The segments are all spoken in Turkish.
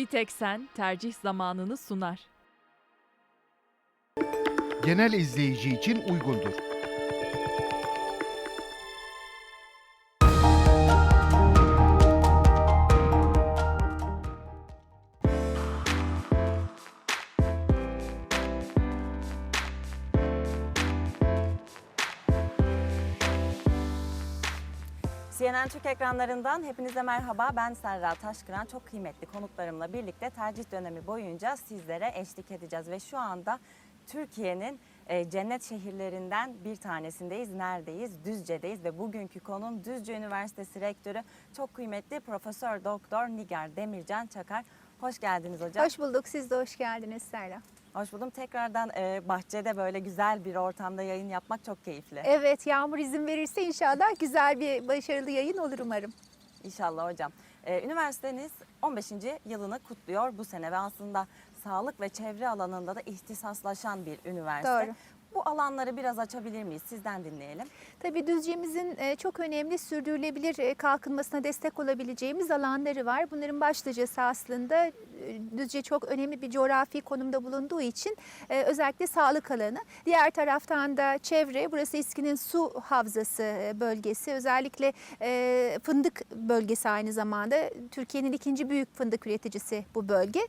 Bir tek sen tercih zamanını sunar. Genel izleyici için uygundur. CNN Türk ekranlarından hepinize merhaba. Ben Serra Taşkıran. Çok kıymetli konuklarımla birlikte tercih dönemi boyunca sizlere eşlik edeceğiz. Ve şu anda Türkiye'nin e, cennet şehirlerinden bir tanesindeyiz. Neredeyiz? Düzce'deyiz ve bugünkü konum Düzce Üniversitesi Rektörü çok kıymetli Profesör Doktor Nigar Demircan Çakar. Hoş geldiniz hocam. Hoş bulduk. Siz de hoş geldiniz Serra. Hoş buldum. Tekrardan e, bahçede böyle güzel bir ortamda yayın yapmak çok keyifli. Evet, yağmur izin verirse inşallah güzel bir başarılı yayın olur umarım. İnşallah hocam. Ee, üniversiteniz 15. yılını kutluyor bu sene ve aslında sağlık ve çevre alanında da ihtisaslaşan bir üniversite. Doğru. Bu alanları biraz açabilir miyiz? Sizden dinleyelim. Tabii Düzce'mizin e, çok önemli sürdürülebilir e, kalkınmasına destek olabileceğimiz alanları var. Bunların başlıcası aslında e, Düzce çok önemli bir coğrafi konumda bulunduğu için özellikle sağlık alanı. Diğer taraftan da çevre, burası İSKİ'nin su havzası bölgesi. Özellikle fındık bölgesi aynı zamanda. Türkiye'nin ikinci büyük fındık üreticisi bu bölge.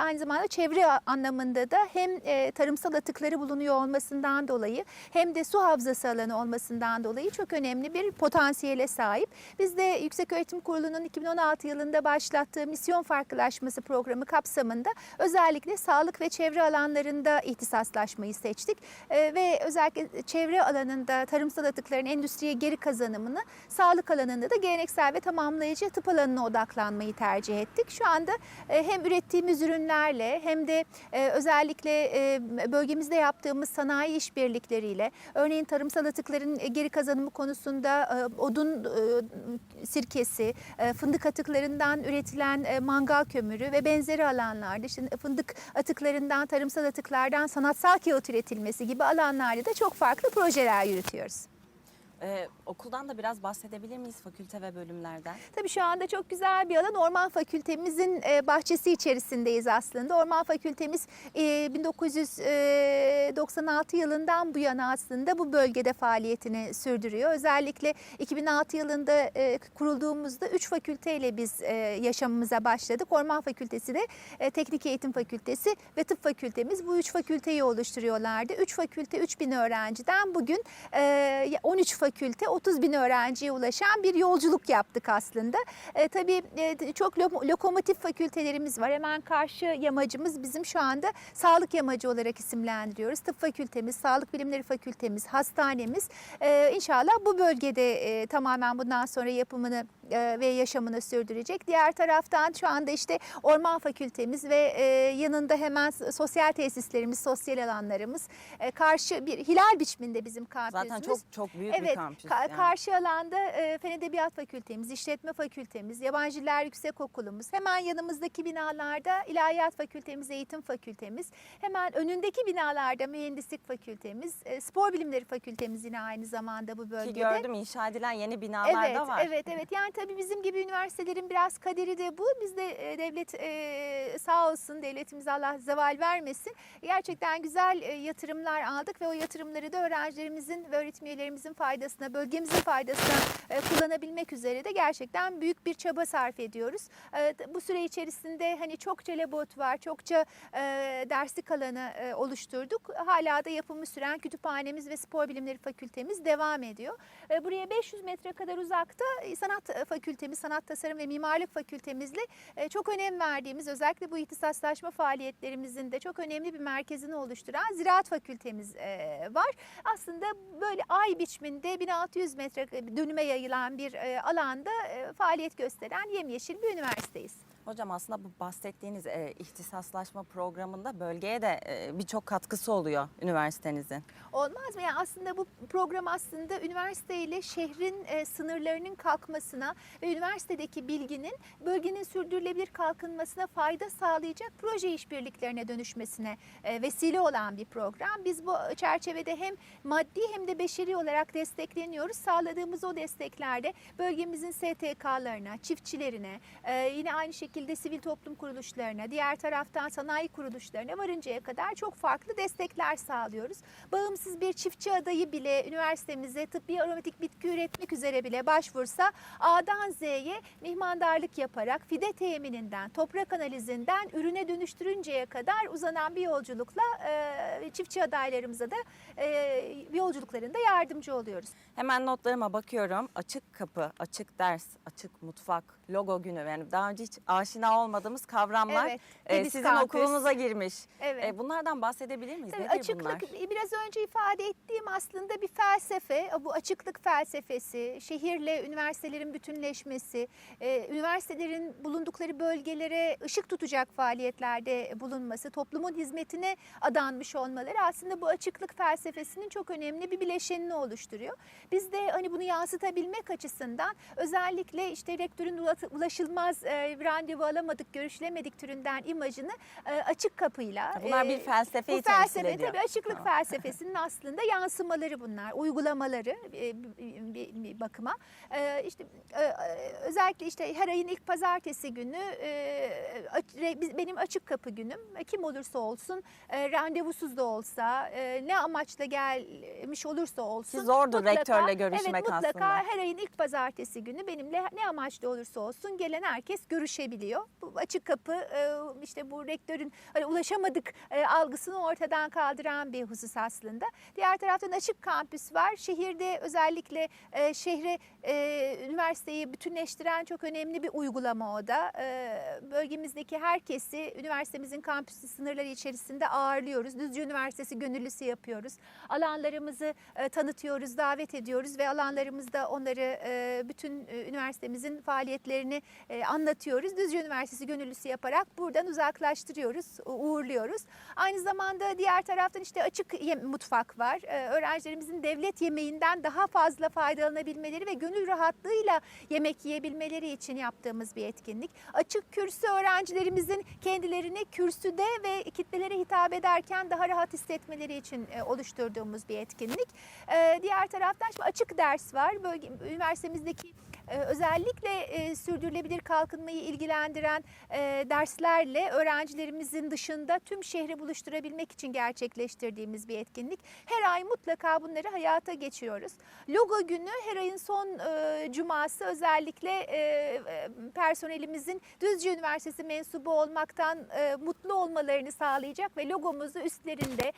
Aynı zamanda çevre anlamında da hem tarımsal atıkları bulunuyor olmasından dolayı hem de su havzası alanı olmasından dolayı çok önemli bir potansiyele sahip. Biz de Yükseköğretim Kurulu'nun 2016 yılında başlattığı misyon farklılaşması programı kapsamında özellikle sağlık ve çevre alanlarında ihtisaslaşmayı seçtik. E, ve özellikle çevre alanında tarımsal atıkların endüstriye geri kazanımını, sağlık alanında da geleneksel ve tamamlayıcı tıp alanına odaklanmayı tercih ettik. Şu anda e, hem ürettiğimiz ürünlerle hem de e, özellikle e, bölgemizde yaptığımız sanayi işbirlikleriyle örneğin tarımsal atıkların e, geri kazanımı konusunda e, odun e, sirkesi, fındık atıklarından üretilen mangal kömürü ve benzeri alanlarda şimdi fındık atıklarından, tarımsal atıklardan sanatsal kağıt üretilmesi gibi alanlarda da çok farklı projeler yürütüyoruz. Ee, okuldan da biraz bahsedebilir miyiz fakülte ve bölümlerden? Tabii şu anda çok güzel bir alan. Orman Fakültemizin e, bahçesi içerisindeyiz aslında. Orman Fakültemiz e, 1996 yılından bu yana aslında bu bölgede faaliyetini sürdürüyor. Özellikle 2006 yılında e, kurulduğumuzda 3 fakülteyle biz e, yaşamımıza başladık. Orman Fakültesi de e, Teknik Eğitim Fakültesi ve Tıp Fakültemiz bu 3 fakülteyi oluşturuyorlardı. 3 fakülte 3000 öğrenciden bugün e, 13 fakülte 30 bin öğrenciye ulaşan bir yolculuk yaptık aslında. E, tabii e, çok lo- lokomotif fakültelerimiz var. Hemen karşı yamacımız bizim şu anda sağlık yamacı olarak isimlendiriyoruz. Tıp fakültemiz, sağlık bilimleri fakültemiz, hastanemiz. E, inşallah bu bölgede e, tamamen bundan sonra yapımını e, ve yaşamını sürdürecek. Diğer taraftan şu anda işte orman fakültemiz ve e, yanında hemen sosyal tesislerimiz, sosyal alanlarımız. E, karşı bir hilal biçiminde bizim kampüsümüz. Zaten çok çok büyük bir Evet, kampüs. ka- yani. karşı alanda e, Fen Edebiyat Fakültemiz, İşletme Fakültemiz, Yabancı Diller Yüksek Okulumuz, hemen yanımızdaki binalarda İlahiyat Fakültemiz, Eğitim Fakültemiz, hemen önündeki binalarda Mühendislik Fakültemiz, e, Spor Bilimleri Fakültemiz yine aynı zamanda bu Ki bölgede. gördüm inşa edilen yeni binalar Evet, da var. evet, evet. Yani tabii bizim gibi üniversitelerin biraz kaderi de bu. Biz de e, devlet e, sağ olsun, devletimize Allah zeval vermesin. Gerçekten güzel e, yatırımlar aldık ve o yatırımları da öğrencilerimizin ve öğretim üyelerimizin faydasına, bölgemizin faydasına e, kullanabilmek üzere de gerçekten büyük bir çaba sarf ediyoruz. E, bu süre içerisinde hani çokça labot var, çokça e, derslik alanı e, oluşturduk. Hala da yapımı süren kütüphanemiz ve spor bilimleri fakültemiz devam ediyor. Buraya 500 metre kadar uzakta sanat fakültemiz, sanat tasarım ve mimarlık fakültemizle çok önem verdiğimiz özellikle bu ihtisaslaşma faaliyetlerimizin de çok önemli bir merkezini oluşturan ziraat fakültemiz var. Aslında böyle ay biçiminde 1600 metre dönüme yayılan bir e, alanda e, faaliyet gösteren yemyeşil bir üniversiteyiz. Hocam aslında bu bahsettiğiniz e, ihtisaslaşma programında bölgeye de e, birçok katkısı oluyor üniversitenizin. Olmaz mı? Yani aslında bu program aslında üniversite ile şehrin e, sınırlarının kalkmasına ve üniversitedeki bilginin bölgenin sürdürülebilir kalkınmasına fayda sağlayacak proje işbirliklerine dönüşmesine e, vesile olan bir program. Biz bu çerçevede hem maddi hem de beşeri olarak destekleniyoruz. Sağladığımız o desteklerde bölgemizin STK'larına, çiftçilerine, e, yine aynı şekilde şekilde sivil toplum kuruluşlarına, diğer taraftan sanayi kuruluşlarına varıncaya kadar çok farklı destekler sağlıyoruz. Bağımsız bir çiftçi adayı bile üniversitemize tıbbi aromatik bitki üretmek üzere bile başvursa A'dan Z'ye mihmandarlık yaparak fide temininden, toprak analizinden ürüne dönüştürünceye kadar uzanan bir yolculukla e, çiftçi adaylarımıza da e, yolculuklarında yardımcı oluyoruz. Hemen notlarıma bakıyorum. Açık kapı, açık ders, açık mutfak, logo günü. Yani daha önce hiç aşina olmadığımız kavramlar Evet, e, sizin Kampüs. okulunuza girmiş. Evet. E, bunlardan bahsedebilir miyiz? Tabii Nedir açıklık bunlar? biraz önce ifade ettiğim aslında bir felsefe. Bu açıklık felsefesi, şehirle üniversitelerin bütünleşmesi, e, üniversitelerin bulundukları bölgelere ışık tutacak faaliyetlerde bulunması, toplumun hizmetine adanmış olmaları aslında bu açıklık felsefesinin çok önemli bir bileşenini oluşturuyor. Biz de hani bunu yansıtabilmek açısından özellikle işte rektörün ulaşılmaz e, randevu alamadık, görüşülemedik türünden imajını e, açık kapıyla. Bunlar bir e, felsefeyi bu temsil felsefe ediyor. tabii açıklık felsefesinin aslında yansımaları bunlar, uygulamaları e, bir, bir- bir bakıma. E, işte e, özellikle işte her ayın ilk pazartesi günü e, benim açık kapı günüm. E, Kim olursa olsun, e, randevusuz da olsa, e, ne amaçla gelmiş olursa olsun. Ki zordur mutlaka- rektörle görüşmek evet, mutlaka aslında. her ayın ilk pazartesi günü benimle ne amaçlı olursa olsun gelen herkes görüşebiliyor. Açık kapı e, işte bu rektörün hani ulaşamadık e, algısını ortadan kaldıran bir husus aslında. Diğer taraftan açık kampüs var. Şehirde özellikle e, şehre üniversiteyi bütünleştiren çok önemli bir uygulama o da. Bölgemizdeki herkesi üniversitemizin kampüsü sınırları içerisinde ağırlıyoruz. Düzce Üniversitesi gönüllüsü yapıyoruz. Alanlarımızı tanıtıyoruz, davet ediyoruz ve alanlarımızda onları bütün e, üniversitemizin faaliyetlerini anlatıyoruz. Düzce Üniversitesi gönüllüsü yaparak buradan uzaklaştırıyoruz, uğurluyoruz. Aynı zamanda diğer taraftan işte açık mutfak var. E, öğrencilerimizin devlet yemeğinden daha fazla faydalanabilmeleri ve gönül rahatlığıyla yemek yiyebilmeleri için yaptığımız bir etkinlik. Açık kürsü öğrencilerimizin kendilerini kürsüde ve kitlelere hitap ederken daha rahat hissetmeleri için e, oluşturduğumuz bir etkinlik. E, diğer taraftan şimdi açık ders var. Bölge, üniversitemizdeki e, özellikle e, sürdürülebilir kalkınmayı ilgilendiren e, derslerle öğrencilerimizin dışında tüm şehri buluşturabilmek için gerçekleştirdiğimiz bir etkinlik. Her ay mutlaka bunları hayata geçiriyoruz. Logo günü her ayın son e, cuması özellikle e, personelimizin Düzce Üniversitesi mensubu olmaktan mutlu olmalarını sağlayacak ve logomuzu üstlerinde,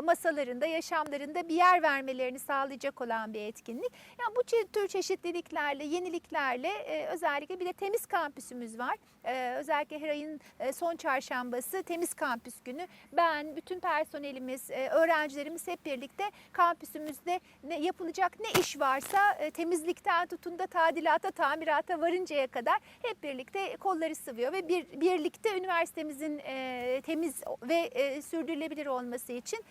masalarında, yaşamlarında bir yer vermelerini sağlayacak olan bir etkinlik. Yani bu tür çeşitliliklerle, yeniliklerle e, özellikle bir de temiz kampüsümüz var. E, özellikle her ayın e, son çarşambası temiz kampüs günü. Ben, bütün personelimiz, öğrencilerimiz hep birlikte kampüsümüzde ne yapılacak ne iş varsa e, temizlikten tutun da tadilata, tamirata varıncaya kadar hep birlikte kolları sıvıyor ve bir birlikte üniversitemizin temiz ve sürdürülebilir olması için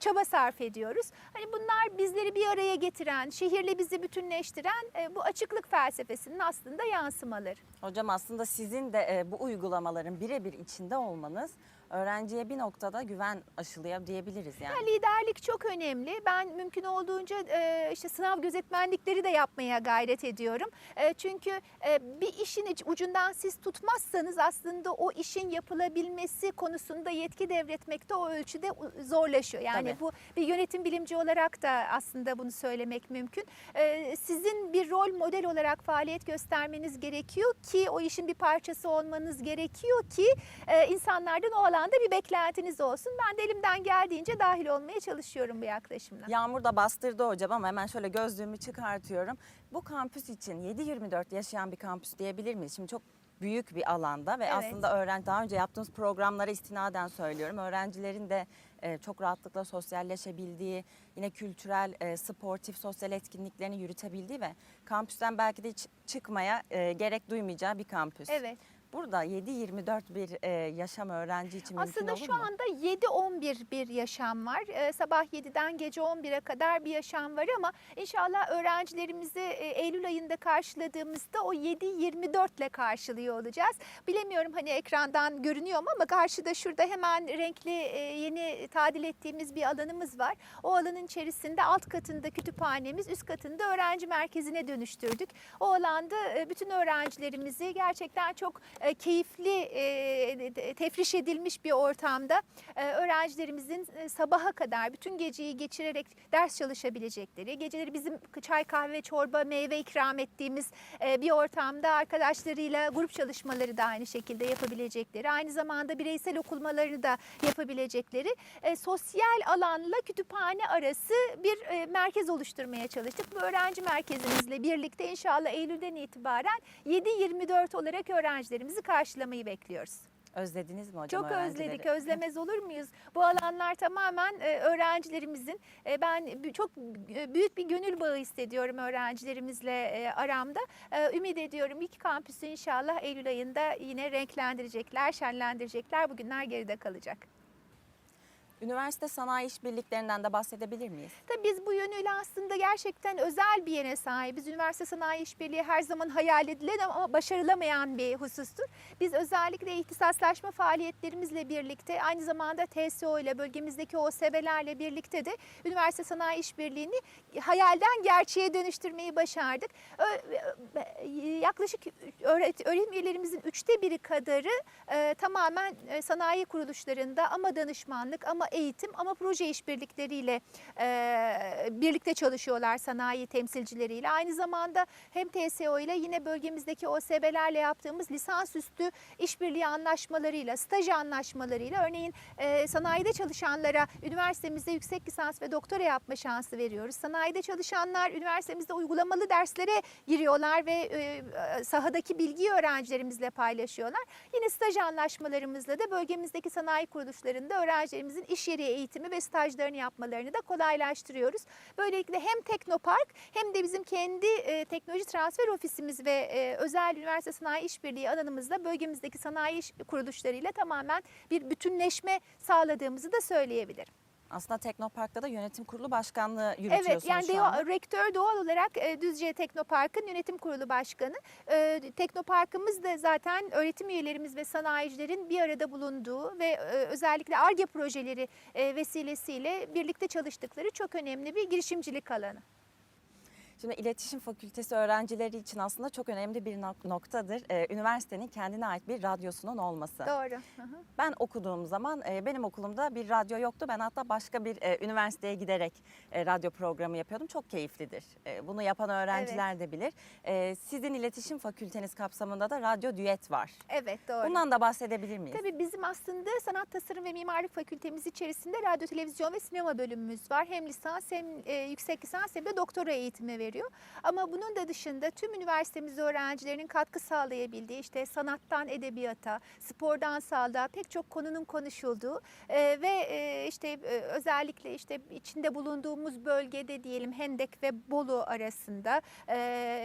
çaba sarf ediyoruz. Hani bunlar bizleri bir araya getiren, şehirle bizi bütünleştiren bu açıklık felsefesinin aslında yansımaları. Hocam aslında sizin de e, bu uygulamaların birebir içinde olmanız öğrenciye bir noktada güven aşılıyor diyebiliriz yani. Yani liderlik çok önemli. Ben mümkün olduğunca e, işte sınav gözetmenlikleri de yapmaya gayret ediyorum. E, çünkü e, bir işin ucundan siz tutmazsanız aslında o işin yapılabilmesi konusunda yetki devretmekte o ölçüde zorlaşıyor. Yani Tabii. bu bir yönetim bilimci olarak da aslında bunu söylemek mümkün. E, sizin bir rol model olarak faaliyet göstermeniz gerekiyor ki o işin bir parçası olmanız gerekiyor ki e, insanlardan o alanda bir beklentiniz olsun. Ben de elimden geldiğince dahil olmaya çalışıyorum bu yaklaşımla. Yağmur da bastırdı hocam ama hemen şöyle gözlüğümü çıkartıyorum. Bu kampüs için 7-24 yaşayan bir kampüs diyebilir miyiz? Şimdi çok büyük bir alanda ve Evet. aslında öğrenci daha önce yaptığımız programlara istinaden söylüyorum. Öğrencilerin de e, çok rahatlıkla sosyalleşebildiği, yine kültürel, e, sportif, sosyal etkinliklerini yürütebildiği ve kampüsten belki de hiç çıkmaya e, gerek duymayacağı bir kampüs. Evet. Burada 7-24 bir e, yaşam öğrenci için mümkün Aslında olur şu mu? anda 7-11 bir yaşam var. Ee, sabah 7'den gece 11'e kadar bir yaşam var ama inşallah öğrencilerimizi e, Eylül ayında karşıladığımızda o 7-24 ile karşılıyor olacağız. Bilemiyorum hani ekrandan görünüyor mu ama karşıda şurada hemen renkli e, yeni tadil ettiğimiz bir alanımız var. O alanın içerisinde alt katında kütüphanemiz, üst katında öğrenci merkezine dönüştürdük. O alanda e, bütün öğrencilerimizi gerçekten çok e, keyifli, e, tefriş edilmiş bir ortamda e, öğrencilerimizin e, sabaha kadar bütün geceyi geçirerek ders çalışabilecekleri, geceleri bizim çay, kahve, çorba, meyve ikram ettiğimiz bir ortamda arkadaşlarıyla grup çalışmaları da aynı şekilde yapabilecekleri, aynı zamanda bireysel okumalarını da yapabilecekleri sosyal alanla kütüphane arası bir merkez oluşturmaya çalıştık. Bu öğrenci merkezimizle birlikte inşallah Eylül'den itibaren 7-24 olarak öğrencilerimizi karşılamayı bekliyoruz. Özlediniz mi hocam Çok özledik, özlemez olur muyuz? Bu alanlar tamamen e, öğrencilerimizin, e, ben çok e, büyük bir gönül bağı hissediyorum öğrencilerimizle e, aramda. E, Ümit ediyorum iki kampüsü inşallah Eylül ayında yine renklendirecekler, şenlendirecekler. Bugünler geride kalacak. Üniversite sanayi işbirliklerinden de bahsedebilir miyiz? Tabii biz bu yönüyle aslında gerçekten özel bir yere sahibiz. Üniversite sanayi işbirliği her zaman hayal edilen ama başarılamayan bir husustur. Biz özellikle ihtisaslaşma faaliyetlerimizle birlikte aynı zamanda TSO ile bölgemizdeki OSB'lerle birlikte de üniversite sanayi işbirliğini hayalden gerçeğe dönüştürmeyi başardık. Ö- Yaklaşık öğret- öğretim üyelerimizin üçte biri kadarı e, tamamen e, sanayi kuruluşlarında ama danışmanlık ama eğitim ama proje işbirlikleriyle e, birlikte çalışıyorlar sanayi temsilcileriyle. Aynı zamanda hem TSO ile yine bölgemizdeki OSB'lerle yaptığımız lisansüstü işbirliği anlaşmalarıyla, staj anlaşmalarıyla örneğin e, sanayide çalışanlara üniversitemizde yüksek lisans ve doktora yapma şansı veriyoruz. Sanayide çalışanlar üniversitemizde uygulamalı derslere giriyorlar ve e, sahadaki bilgiyi öğrencilerimizle paylaşıyorlar. Yine staj anlaşmalarımızla da bölgemizdeki sanayi kuruluşlarında öğrencilerimizin iş yeri eğitimi ve stajlarını yapmalarını da kolaylaştırıyoruz. Böylelikle hem Teknopark hem de bizim kendi e, teknoloji transfer ofisimiz ve e, özel üniversite sanayi işbirliği alanımızla bölgemizdeki sanayi iş kuruluşlarıyla tamamen bir bütünleşme sağladığımızı da söyleyebilirim. Aslında Teknopark'ta da yönetim kurulu başkanlığı yürütüyorsunuz Evet yani şu anda. rektör doğal olarak e, Düzce Teknopark'ın yönetim kurulu başkanı. E, Teknopark'ımız da zaten öğretim üyelerimiz ve sanayicilerin bir arada bulunduğu ve e, özellikle ARGE projeleri e, vesilesiyle birlikte çalıştıkları çok önemli bir girişimcilik alanı. Şimdi iletişim fakültesi öğrencileri için aslında çok önemli bir nok- noktadır. Ee, üniversitenin kendine ait bir radyosunun olması. Doğru. Hı hı. Ben okuduğum zaman e, benim okulumda bir radyo yoktu. Ben hatta başka bir e, üniversiteye giderek e, radyo programı yapıyordum. Çok keyiflidir. E, bunu yapan öğrenciler de bilir. E, sizin iletişim fakülteniz kapsamında da radyo düet var. Evet doğru. Bundan da bahsedebilir miyiz? Tabii bizim aslında sanat tasarım ve mimarlık fakültemiz içerisinde radyo, televizyon ve sinema bölümümüz var. Hem lisans hem e, yüksek lisans hem de doktora eğitimi veriyor. Ama bunun da dışında tüm üniversitemiz öğrencilerinin katkı sağlayabildiği işte sanattan edebiyata, spordan sağlığa pek çok konunun konuşulduğu e, ve e, işte e, özellikle işte içinde bulunduğumuz bölgede diyelim Hendek ve Bolu arasında e,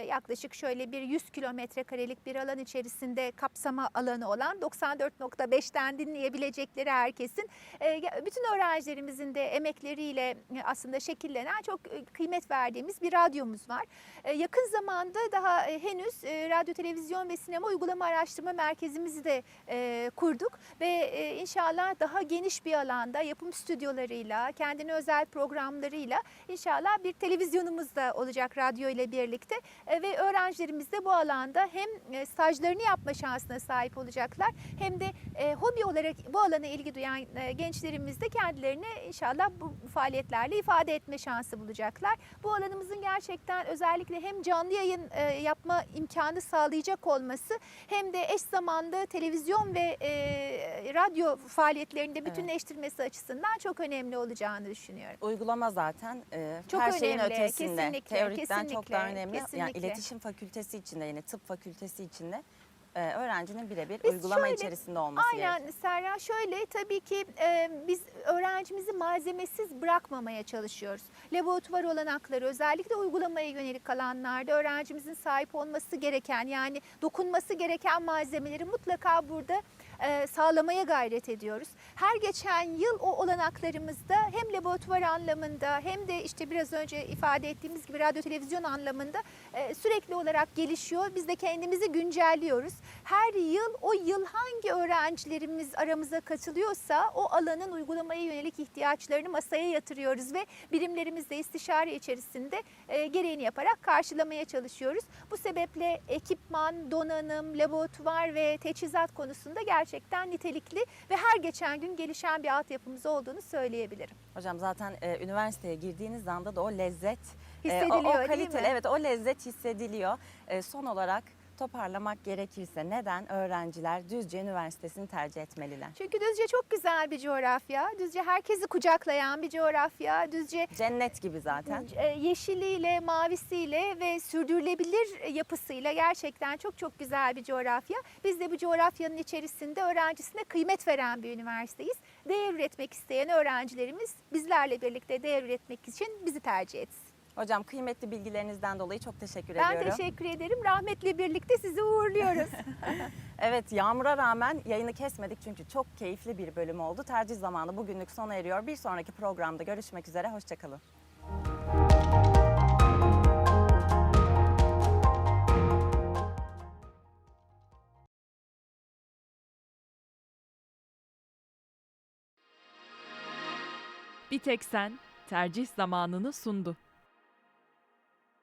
yaklaşık şöyle bir 100 kilometre karelik bir alan içerisinde kapsama alanı olan 94.5'ten dinleyebilecekleri herkesin e, bütün öğrencilerimizin de emekleriyle e, aslında şekillenen çok e, kıymet verdiğimiz bir radyomuz var. E, Yakın zamanda daha e, henüz e, radyo, televizyon ve sinema uygulama araştırma merkezimizi de kurduk ve inşallah daha geniş bir alanda yapım stüdyolarıyla, kendine özel programlarıyla inşallah bir televizyonumuz da olacak radyo ile birlikte ve öğrencilerimiz de bu alanda hem stajlarını yapma şansına sahip olacaklar hem de hobi olarak bu alana ilgi duyan gençlerimiz de kendilerini inşallah bu faaliyetlerle ifade etme şansı bulacaklar. Bu alanımızın gerçekten özellikle hem canlı yayın e, yapma imkanı sağlayacak olması hem de eş zamanlı televizyon ve e, radyo faaliyetlerinde bütünleştirmesi açısından çok önemli olacağını düşünüyorum. Uygulama zaten e, Çok her şeyin önemli, ötesinde. kesinlikle, Teorikten çok daha kesinlikle, önemli. Yani kesinlikle. iletişim fakültesi içinde yine tıp fakültesi içinde e, öğrencinin birebir Biz uygulama şöyle- içerisinde olması gerekiyor. Aynen Serra şöyle tabii ki e, biz öğrencimizi malzemesiz bırakmamaya çalışıyoruz. Laboratuvar olanakları özellikle uygulamaya yönelik alanlarda öğrencimizin sahip olması gereken yani dokunması gereken malzemeleri mutlaka burada sağlamaya gayret ediyoruz. Her geçen yıl o olanaklarımızda hem laboratuvar anlamında hem de işte biraz önce ifade ettiğimiz gibi radyo televizyon anlamında e, sürekli olarak gelişiyor. Biz de kendimizi güncelliyoruz. Her yıl o yıl hangi öğrencilerimiz aramıza katılıyorsa o alanın uygulamaya yönelik ihtiyaçlarını masaya yatırıyoruz ve birimlerimizle istişare içerisinde e, gereğini yaparak karşılamaya çalışıyoruz. Bu sebeple ekipman, donanım, laboratuvar ve teçhizat konusunda gerçekten nitelikli ve her geçen gün gelişen bir altyapımız olduğunu söyleyebilirim. Hocam zaten e, üniversiteye girdiğiniz anda da o lezzet, e, o- Hissediliyor, o, değil kaliteli, mi? evet o lezzet hissediliyor. E, son olarak toparlamak gerekirse neden öğrenciler Düzce Üniversitesi'ni tercih etmeliler? Çünkü Düzce çok güzel bir coğrafya. Düzce herkesi kucaklayan bir coğrafya. Düzce Cennet gibi zaten. e, yeşiliyle, mavisiyle ve sürdürülebilir yapısıyla gerçekten çok çok güzel bir coğrafya. Biz de bu coğrafyanın içerisinde öğrencisine kıymet veren bir üniversiteyiz. Değer üretmek isteyen öğrencilerimiz bizlerle birlikte değer üretmek için bizi tercih etsin. Hocam kıymetli bilgilerinizden dolayı çok teşekkür Ben ediyorum. teşekkür ederim. Rahmetle birlikte sizi uğurluyoruz. Evet yağmura rağmen yayını kesmedik çünkü çok keyifli bir bölüm oldu. Tercih zamanı bugünlük sona eriyor. Bir sonraki programda görüşmek üzere. Hoşçakalın. Bir tek sen tercih zamanını sundu.